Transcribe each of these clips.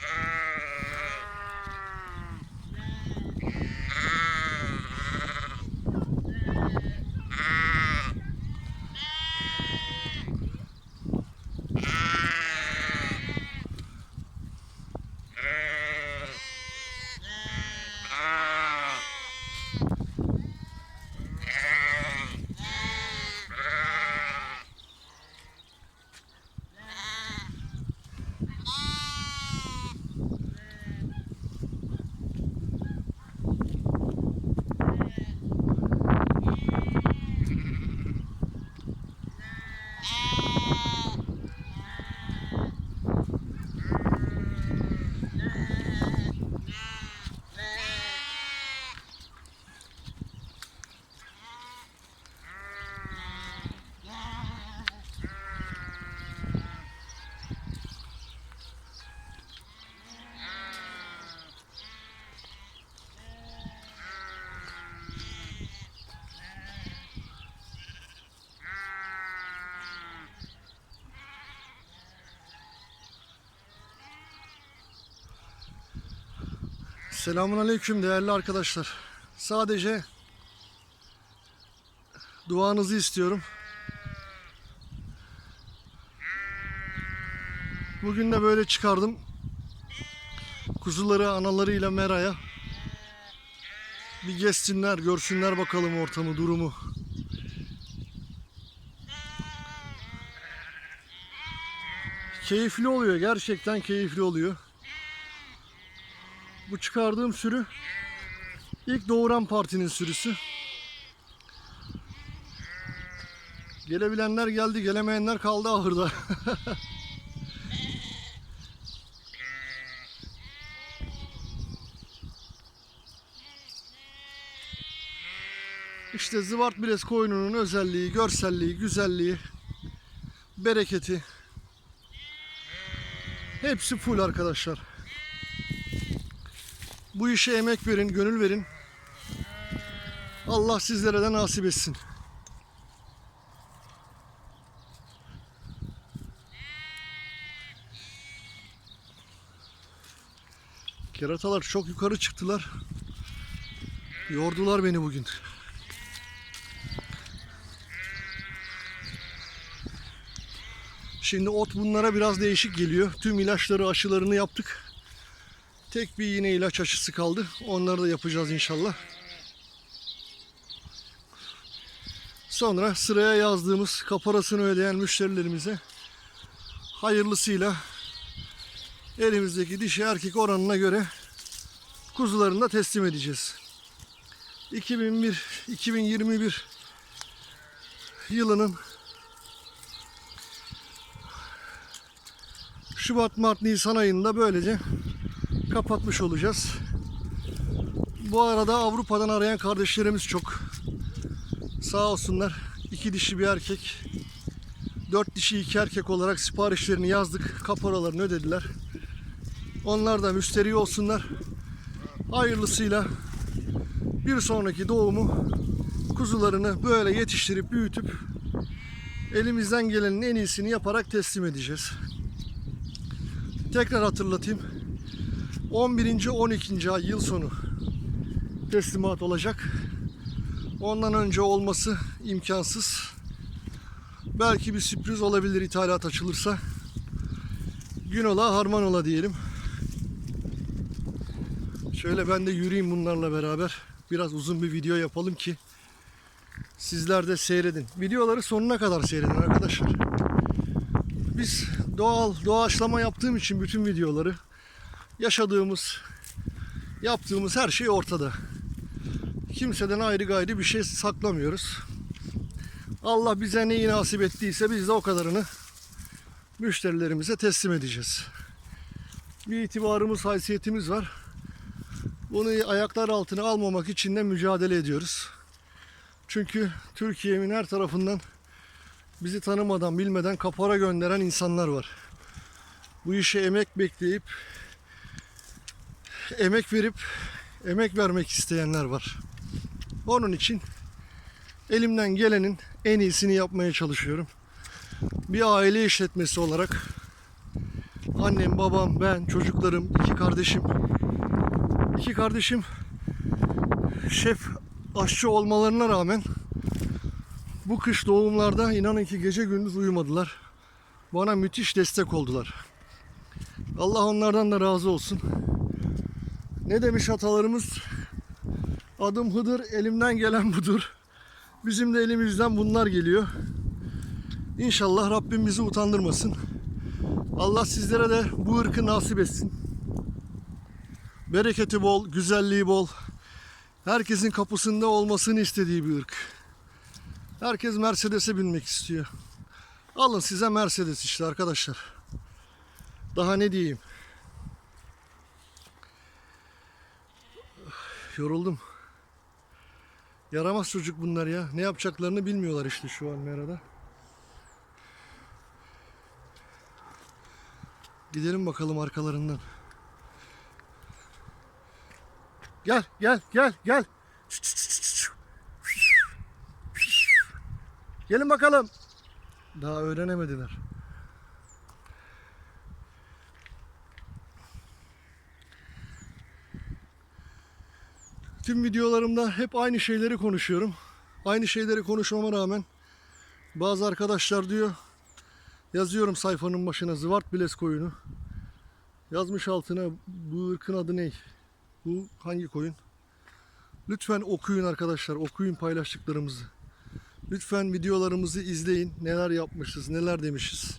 Uh... Selamun Aleyküm değerli arkadaşlar. Sadece duanızı istiyorum. Bugün de böyle çıkardım. Kuzuları analarıyla meraya. Bir gezsinler, görsünler bakalım ortamı, durumu. Keyifli oluyor, gerçekten keyifli oluyor. Bu çıkardığım sürü ilk doğuran partinin sürüsü. Gelebilenler geldi, gelemeyenler kaldı ahırda. İşte Zıvart Biles koyununun özelliği, görselliği, güzelliği, bereketi. Hepsi full arkadaşlar. Bu işe emek verin, gönül verin. Allah sizlere de nasip etsin. Keratalar çok yukarı çıktılar. Yordular beni bugün. Şimdi ot bunlara biraz değişik geliyor. Tüm ilaçları, aşılarını yaptık. Tek bir yine ilaç aşısı kaldı. Onları da yapacağız inşallah. Sonra sıraya yazdığımız kaparasını ödeyen müşterilerimize hayırlısıyla elimizdeki dişi erkek oranına göre kuzularını da teslim edeceğiz. 2001 2021 yılının Şubat, Mart, Nisan ayında böylece kapatmış olacağız. Bu arada Avrupa'dan arayan kardeşlerimiz çok. Sağ olsunlar. iki dişi bir erkek. Dört dişi iki erkek olarak siparişlerini yazdık. Kaporalarını ödediler. Onlar da müşteri olsunlar. Hayırlısıyla bir sonraki doğumu kuzularını böyle yetiştirip büyütüp elimizden gelenin en iyisini yaparak teslim edeceğiz. Tekrar hatırlatayım. 11. 12. ay yıl sonu teslimat olacak. Ondan önce olması imkansız. Belki bir sürpriz olabilir ithalat açılırsa. Gün ola harman ola diyelim. Şöyle ben de yürüyeyim bunlarla beraber. Biraz uzun bir video yapalım ki sizler de seyredin. Videoları sonuna kadar seyredin arkadaşlar. Biz doğal doğaçlama yaptığım için bütün videoları yaşadığımız, yaptığımız her şey ortada. Kimseden ayrı gayrı bir şey saklamıyoruz. Allah bize neyi nasip ettiyse biz de o kadarını müşterilerimize teslim edeceğiz. Bir itibarımız, haysiyetimiz var. Bunu ayaklar altına almamak için de mücadele ediyoruz. Çünkü Türkiye'nin her tarafından bizi tanımadan, bilmeden kapora gönderen insanlar var. Bu işe emek bekleyip emek verip emek vermek isteyenler var. Onun için elimden gelenin en iyisini yapmaya çalışıyorum. Bir aile işletmesi olarak Annem, babam, ben, çocuklarım, iki kardeşim. İki kardeşim şef aşçı olmalarına rağmen bu kış doğumlarda inanın ki gece gündüz uyumadılar. Bana müthiş destek oldular. Allah onlardan da razı olsun. Ne demiş atalarımız? Adım Hıdır, elimden gelen budur. Bizim de elimizden bunlar geliyor. İnşallah Rabbim bizi utandırmasın. Allah sizlere de bu ırkı nasip etsin. Bereketi bol, güzelliği bol. Herkesin kapısında olmasını istediği bir ırk. Herkes Mercedes'e binmek istiyor. Alın size Mercedes işte arkadaşlar. Daha ne diyeyim? Yoruldum. Yaramaz çocuk bunlar ya. Ne yapacaklarını bilmiyorlar işte şu an merada. Gidelim bakalım arkalarından. Gel, gel, gel, gel. Gelin bakalım. Daha öğrenemediler. Tüm videolarımda hep aynı şeyleri konuşuyorum. Aynı şeyleri konuşmama rağmen bazı arkadaşlar diyor yazıyorum sayfanın başına Zıvart Biles koyunu. Yazmış altına bu ırkın adı ne? Bu hangi koyun? Lütfen okuyun arkadaşlar. Okuyun paylaştıklarımızı. Lütfen videolarımızı izleyin. Neler yapmışız, neler demişiz.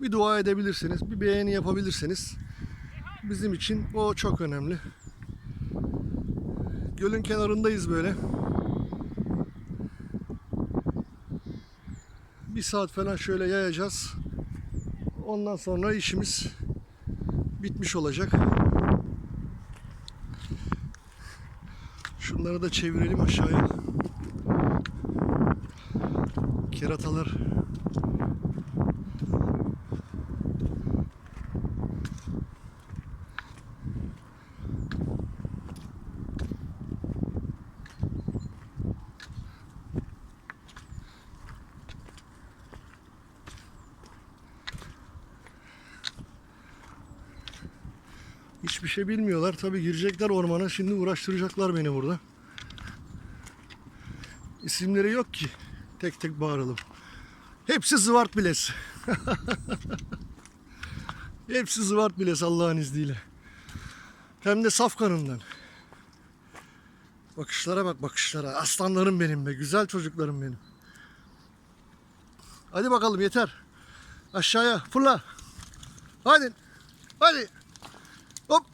Bir dua edebilirsiniz, bir beğeni yapabilirseniz bizim için o çok önemli. Gölün kenarındayız böyle. Bir saat falan şöyle yayacağız. Ondan sonra işimiz bitmiş olacak. Şunları da çevirelim aşağıya. Keratalar. Hiçbir şey bilmiyorlar. Tabii girecekler ormana. Şimdi uğraştıracaklar beni burada. İsimleri yok ki. Tek tek bağıralım. Hepsi zıvart biles. Hepsi zıvart biles Allah'ın izniyle. Hem de saf kanından. Bakışlara bak bakışlara. Aslanlarım benim be. Güzel çocuklarım benim. Hadi bakalım yeter. Aşağıya fırla. Hadi. Hadi. Hop.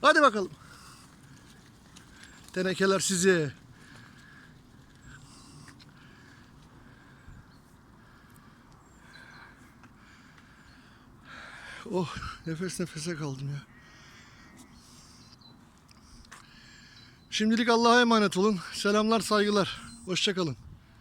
Hadi bakalım. Tenekeler sizi. Oh nefes nefese kaldım ya. Şimdilik Allah'a emanet olun. Selamlar saygılar. Hoşçakalın.